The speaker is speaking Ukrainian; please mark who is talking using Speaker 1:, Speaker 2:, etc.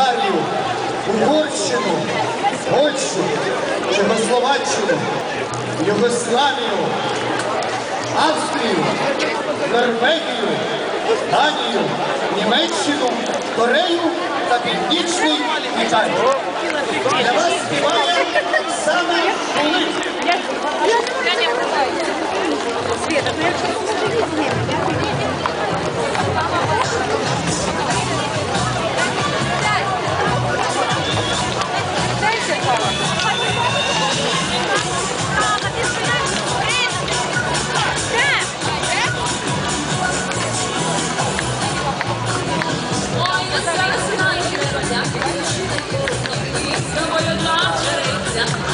Speaker 1: Болгарію, Угорщину, Польщу, Чехословаччину, Югославію, Австрію, Норвегію, Данію, Німеччину, Корею та Північний Італію. Для вас співає